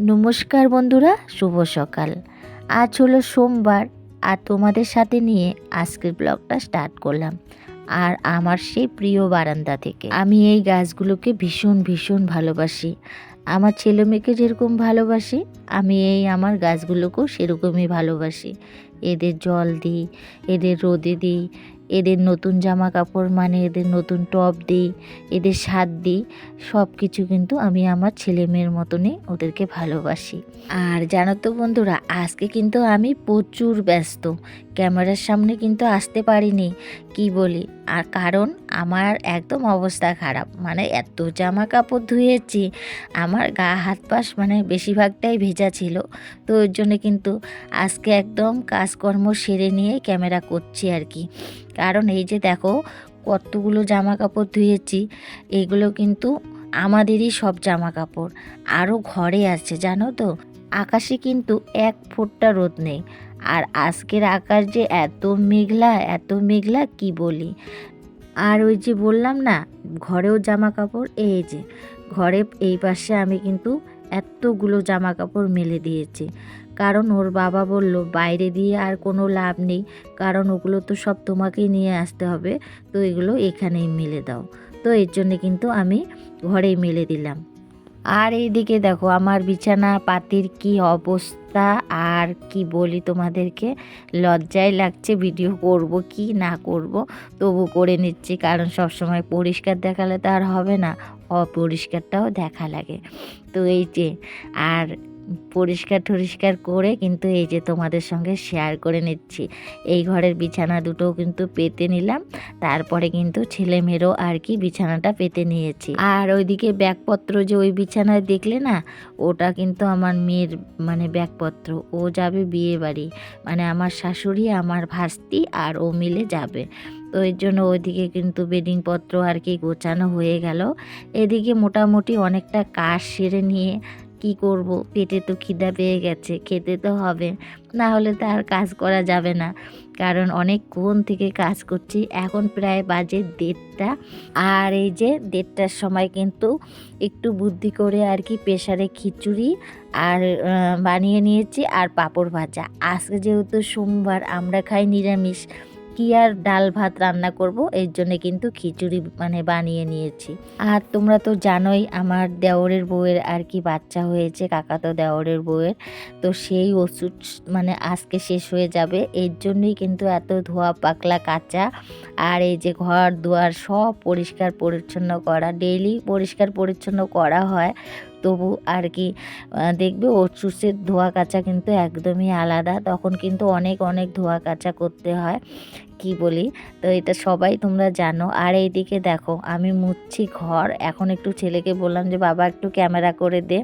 নমস্কার বন্ধুরা, শুভ সকাল। আজ হলো সোমবার, আর তোমাদের সাথে নিয়ে আজকের ব্লগটা স্টার্ট করলাম। আর আমার সেই প্রিয় বারান্দা থেকে। আমি এই গাছগুলোকে ভীষণ ভীষণ ভালোবাসি। আমার ছেলে মেয়েকে যেরকম ভালোবাসি, আমি এই আমার গাছগুলোকেও সেরকমই ভালোবাসি। এদের জল দিই, এদের রোদে দিই এদের নতুন জামা কাপড় মানে এদের নতুন টপ দিই, এদের স্বাদ দিই সব কিছু কিন্তু আমি আমার ছেলে মেয়ের মতনই ওদেরকে ভালোবাসি। আর জানো তো বন্ধুরা, আজকে কিন্তু আমি প্রচুর ব্যস্ত। ক্যামেরার সামনে কিন্তু আসতে পারিনি, কি বলি? আর কারণ আমার একদম অবস্থা খারাপ মানে এত জামা কাপড় ধুয়েছি, আমার গা হাত পাশ মানে বেশিরভাগটাই ভেজা ছিল, তো ওর জন্য কিন্তু আজকে একদম কাজকর্ম সেরে নিয়ে ক্যামেরা করছি আর কি। কারণ এই যে দেখো, কতগুলো জামা কাপড় ধুয়েছি, এগুলো কিন্তু আমাদেরই সব জামা কাপড় আরও ঘরে আছে, জানো তো? আকাশে কিন্তু এক ফোঁটা রোদ নেই। আর আজকের আকাশ যে এত মেঘলা এত মেঘলা, কি বলি? আর ওই যে বললাম না, ঘরেও জামা কাপড় এই যে, ঘরে এই পাশে আমি কিন্তু এতগুলো জামা কাপড় মেলে দিয়েছি। কারণ ওর বাবা বলল, বাইরে দিয়ে আর কোনো লাভ নেই, কারণ ওগুলো তো সব তোমাকেই নিয়ে আসতে হবে, তো এগুলো এখানেই মেলে দাও। তো এর জন্য কিন্তু আমি ঘরেই মেলে দিলাম। আর এইদিকে দেখো, আমার বিছানা পাতির কি অবস্থা আর কি বলি তোমাদেরকে লজ্জায় লাগছে ভিডিও করব কি না করব, তবু করে নিচ্ছি কারণ সব সময় পরিষ্কার দেখালে তো আর হবে না, অপরিষ্কারটাও দেখা লাগে। তো এই যে, আর পরিষ্কার টরিষ্কার করে কিন্তু এই যে তোমাদের সঙ্গে শেয়ার করে নিচ্ছি। এই ঘরের বিছানা দুটো কিন্তু পেতে নিলাম, তারপরে কিন্তু ছেলে মেয়েরও আর কি বিছানাটা পেতে নিয়েছি। আর ওইদিকে ব্যাগপত্র যে ওই বিছানায় দেখলে না, ওটা কিন্তু আমার মেয়ের মানে ব্যাগপত্র, ও যাবে বিয়ে বাড়ি মানে আমার শাশুড়ি, আমার ভাস্তি আর ও মিলে যাবে। তো এর জন্য ওইদিকে কিন্তু বেডিংপত্র আর কি গোছানো হয়ে গেল। এদিকে মোটামুটি অনেকটা কাজ সেরে নিয়ে কি করব? পেটে তো খিদা পেয়ে গেছে, খেতে তো হবে। না হলে তো আর কাজ করা যাবে না। কারণ অনেকক্ষণ থেকে কাজ করছি। এখন প্রায় বাজে দেড়টা। আর এই যে দেড়টার সময় কিন্তু একটু বুদ্ধি করে আর কি প্রেশারে খিচুড়ি আর বানিয়ে নিয়েছি আর পাঁপড় ভাজা। আজকে যেহেতু সোমবার, আমরা খাই নিরামিষ। কি আর ডাল ভাত রান্না করব? এর জন্য কিন্তু খিচুড়ি মানে বানিয়ে নিয়েছি। আর তোমরা তো জানোই, আমার দেওরের বউয়ের আর কি বাচ্চা হয়েছে কাকা তো দেওরের বউয়ের। তো সেই ওষুধ মানে আজকে শেষ হয়ে যাবে। এর জন্যই কিন্তু এত ধোয়া পাকলা কাঁচা আর এই যে ঘর দুয়ার সব পরিষ্কার পরিচ্ছন্ন করা। ডেইলি পরিষ্কার পরিচ্ছন্ন করা হয়। তবু আর কি দেখবে ওটসুসের ধোয়া কাচা কিন্তু একদমই আলাদা। তখন কিন্তু অনেক অনেক ধোয়া কাচা করতে হয়। কি বলি? তো এটা সবাই তোমরা জানো। আর এইদিকে দেখো, আমি মুছছি ঘর। এখন একটু ছেলেকে বললাম যে, বাবা, একটু ক্যামেরা করে দে।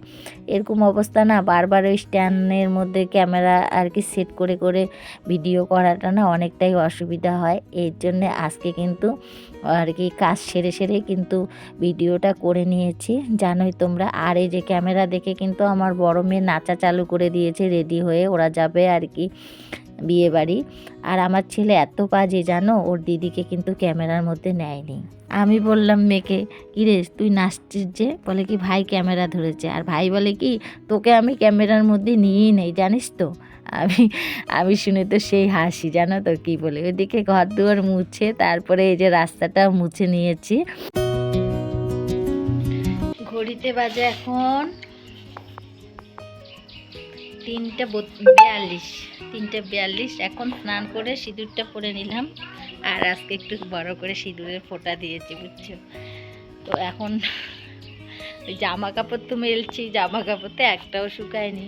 এরকম অবস্থা না, বারবার ওই স্ট্যান্ডের মধ্যে ক্যামেরা আর কি সেট করে করে ভিডিও করাটা না অনেকটাই অসুবিধা হয়। এর জন্যে আজকে কিন্তু আর কি কাজ সেরে সেরে কিন্তু ভিডিওটা করে নিয়েছি। জানোই তোমরা, আর এই যে ক্যামেরা দেখে কিন্তু আমার বড় মেয়ে নাচা চালু করে দিয়েছে, রেডি হয়ে ওরা যাবে আর কি। বিয়ে বাড়ি আর আমার ছেলে এত কাজে জানো? ওর দিদিকে কিন্তু ক্যামেরার মধ্যে নেয়নি। আমি বললাম, মেয়েকে, কিরে, তুই নাচছিস যে? বলে কি, ভাই ক্যামেরা ধরেছে। আর ভাই বলে কি, তোকে আমি ক্যামেরার মধ্যে নিয়েই নেই, জানিস তো? আমি আমি শুনে তো সেই হাসি, জানো তো কি বলে? ওইদিকে ঘর দুয়ার মুছে, তারপরে এই যে রাস্তাটা মুছে নিয়েছি। ঘড়িতে বাজে এখন তিনটে বিয়াল্লিশ তিনটে বিয়াল্লিশ। এখন স্নান করে সিঁদুরটা পরে নিলাম। আর আজকে একটু বড় করে সিঁদুরের ফোঁটা দিয়েছি, বুঝছ? তো এখন জামা কাপড় তো মেলছি জামা কাপড় তো একটাও শুকায়নি।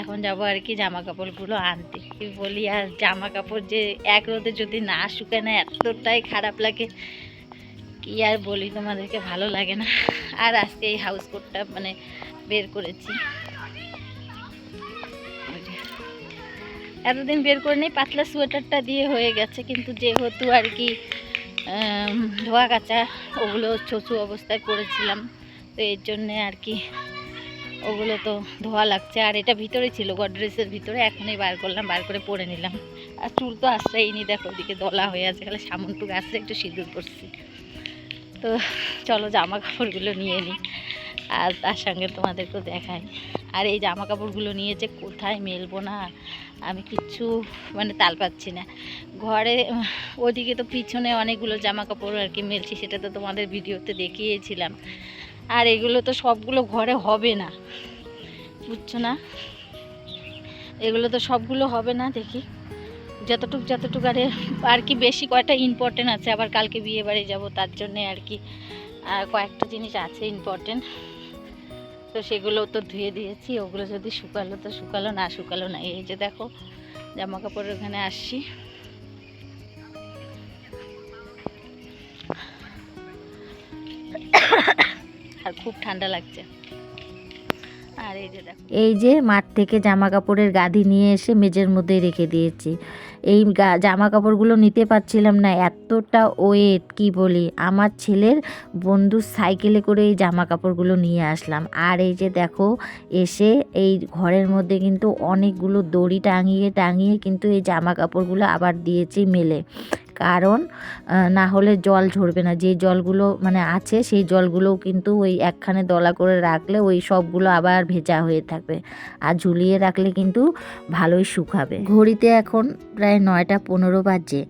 এখন যাব আর কি জামা কাপড়গুলো আনতে বলি, আর জামা কাপড় যে এক রোদে যদি না শুকায় না, এতটাই খারাপ লাগে। কি আর বলি, তোমাদেরকে ভালো লাগে না। আর আজকে এই হাউস কোটটা মানে বের করেছি। এতদিন বের করে নেই, পাতলা সোয়েটারটা দিয়ে হয়ে গেছে। কিন্তু যেহেতু আর কি ধোয়া কাচা, ওগুলো ছচু অবস্থায় পড়েছিলাম, তো এর জন্যে আর কি ওগুলো তো ধোয়া লাগছে। আর এটা ভিতরে ছিল, গডরেজের ভিতরে, এখনই বার করলাম, বার করে পরে নিলাম। আর চুল তো আসছেই নি দেখো, ওদিকে দলা হয়ে আছে, খালি সামনটুকু আসছে একটু সিঁদুর করছি তো চলো, জামা কাপড়গুলো নিয়ে নিই আর তার সঙ্গে তোমাদেরকেও দেখাই। আর এই জামা কাপড়গুলো নিয়ে যে কোথায় মেলবো না, আমি কিচ্ছু মানে তাল পাচ্ছি না। ঘরে ওদিকে তো পিছনে অনেকগুলো জামা কাপড় আর কি মেলছি, সেটা তো তোমাদের ভিডিওতে দেখিয়েছিলাম। আর এগুলো তো সবগুলো ঘরে হবে না, বুঝছ না? এগুলো তো সবগুলো হবে না, দেখি। যতটুক যতটুক আরে, আর কি বেশি কয়টা ইম্পর্টেন্ট আছে, আবার কালকে বিয়ে বাড়ি যাব, তার জন্যে আর কি আর কয়েকটা জিনিস আছে ইম্পর্টেন্ট তো সেগুলো তো ধুয়ে দিয়েছি, ওগুলো যদি শুকালো তো শুকালো, না শুকালো না। এই যে দেখো জামা কাপড়ের ওখানে আসছি। আর খুব ঠান্ডা লাগছে। আর এই যে দেখো। এই যে মাঠ থেকে জামা কাপড়ের গাদি নিয়ে এসে মেজের মধ্যে রেখে দিয়েছি। এই জামা কাপড়গুলো নিতে পারছিলাম না। এতটা ওয়েট কি বলি? আমার ছেলের বন্ধু সাইকেলে করে এই জামা কাপড়গুলো নিয়ে আসলাম। আর এই যে দেখো, এসে এই ঘরের মধ্যে কিন্তু অনেকগুলো দড়ি টাঙিয়ে টাঙিয়ে কিন্তু এই জামা কাপড়গুলো আবার দিয়েছি মেলে। কারণ না হলে জল ঝরবে না। যে জলগুলো মানে আছে, সেই জলগুলোও কিন্তু ওই একখানে দলা করে রাখলে ওই সবগুলো আবার ভেজা হয়ে থাকবে। আর ঝুলিয়ে রাখলে কিন্তু ভালোই শুকাবে। ঘড়িতে এখন প্রায় নয়টা পনেরো বাজে।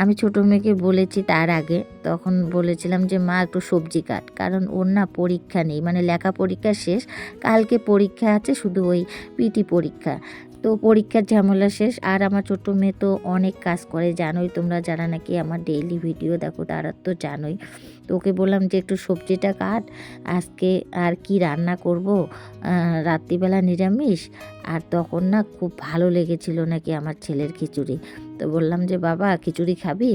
আমি ছোটো মেয়েকে বলেছি তার আগে, তখন বলেছিলাম যে, মা, একটু সবজি কাট। কারণ ওর না পরীক্ষা নেই। মানে লেখা পরীক্ষা শেষ, কালকে পরীক্ষা আছে শুধু ওই পিটি পরীক্ষা। তো পরীক্ষার ঝামেলা শেষ। আর আমার ছোট্ট মেয়ে তো অনেক কাজ করে, জানোই তোমরা যারা নাকি আমার ডেইলি ভিডিও দেখো, তারা তো জানোই। তো ওকে বললাম যে, একটু সবজিটা কাট, আজকে আর কি রান্না করব? রাত্রিবেলা নিরামিষ, আর তখন না খুব ভালো লেগেছিল নাকি আমার ছেলের খিচুড়ি। তো বললাম যে, বাবা, খিচুড়ি খাবি?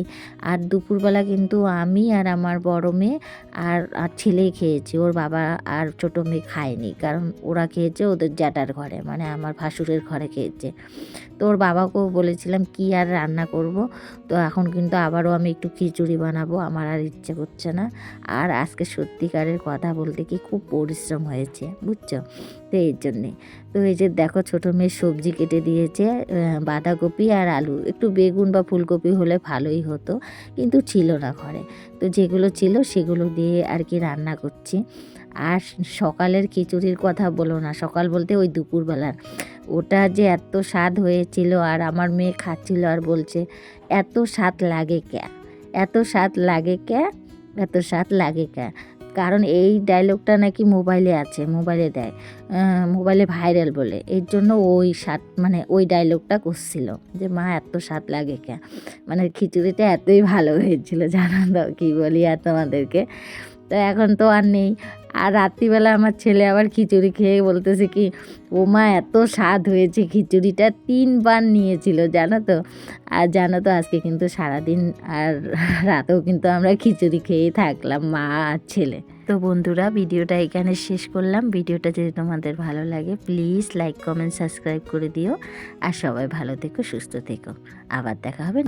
আর দুপুরবেলা কিন্তু আমি আর আমার বড় মেয়ে আর আর ছেলেই খেয়েছি। ওর বাবা আর ছোটো মেয়ে খায়নি, কারণ ওরা খেয়েছে ওদের জ্যাটার ঘরে মানে আমার ভাসুরের ঘরে খেয়েছে। তো ওর বাবাকেও বলেছিলাম, কি আর রান্না করব? তো এখন কিন্তু আবারও আমি একটু খিচুড়ি বানাবো, আমার আর ইচ্ছে করছে না। আর আজকে সত্যিকারের কথা বলতে কি খুব পরিশ্রম হয়েছে, বুঝছ? তো এই জন্যে। তো এই যে দেখো ছোটো মেয়ে সবজি কেটে দিয়েছে বাঁধাকপি আর আলু। একটু বেগুন বা ফুলকপি হলে ভালোই হতো, কিন্তু ছিল না ঘরে। তো যেগুলো ছিল সেগুলো দিয়ে আর কি রান্না করছি। আর সকালের খিচুড়ির কথা বলো না, সকাল বলতে ওই দুপুরবেলার। ওটা যে এত স্বাদ হয়েছিল আর আমার মেয়ে খাচ্ছিল আর বলছে, এত স্বাদ লাগে ক্যা? এত স্বাদ লাগে ক্যা? এত স্বাদ লাগে কা? কারণ এই ডায়লগটা নাকি মোবাইলে আছে মোবাইলে দেয়। মোবাইলে ভাইরাল বলে। এর জন্য ওই স্বাদ মানে ওই ডায়লগটা করছিল যে, মা, এত স্বাদ লাগে কে? মানে খিচুড়িটা এতই ভালো হয়েছিল, জানো তো, কী বলি আর তোমাদেরকে? তো এখন তো আর নেই। আর রাত্রিবেলা আমার ছেলে আবার খিচুড়ি খেয়ে বলতেছে কি, ও মা, এত স্বাদ হয়েছে খিচুড়িটা তিনবার নিয়েছিল, জানো তো? আর জানো তো, আজকে কিন্তু সারাদিন আর রাতেও কিন্তু আমরা খিচুড়ি খেয়েই থাকলাম, মা আর ছেলে। তো বন্ধুরা, ভিডিওটা এখানে শেষ করলাম। ভিডিওটা যদি তোমাদের ভালো লাগে, প্লিজ লাইক, কমেন্ট, সাবস্ক্রাইব করে দিও। আর সবাই ভালো থেকো, সুস্থ থেকো। আবার দেখা হবে